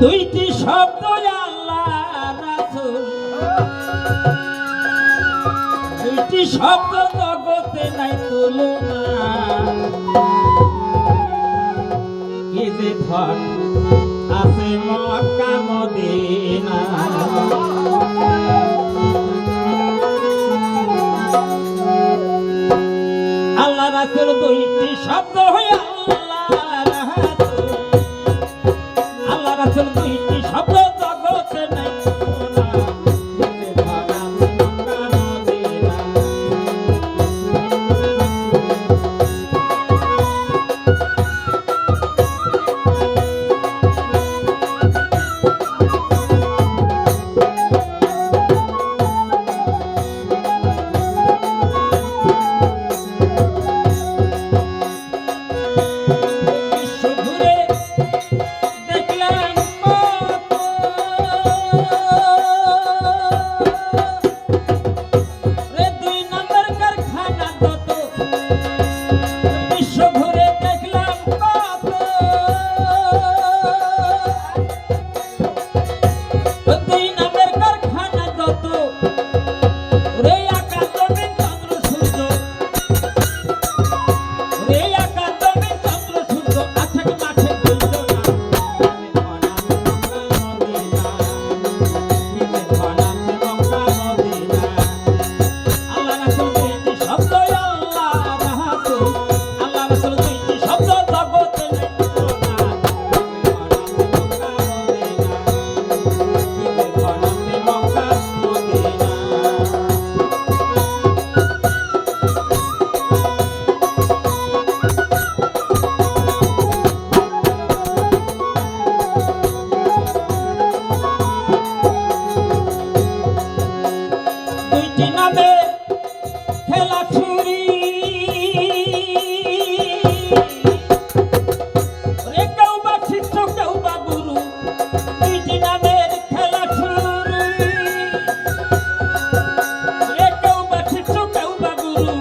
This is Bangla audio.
দুইটি শব্দ আল্লাহ দুইটি শব্দ জগতে নাই আছে মক্কা মদিনা। আল্লাহ রাসুল দুইটি শব্দ 这么对。মদিনাতে খেলা ছুরি। কেউ বা শিষ্য কেউ বা গুরু মদিনামের খেলা ছুরি। কেউ বা শিষ্য কেউ বা গুরু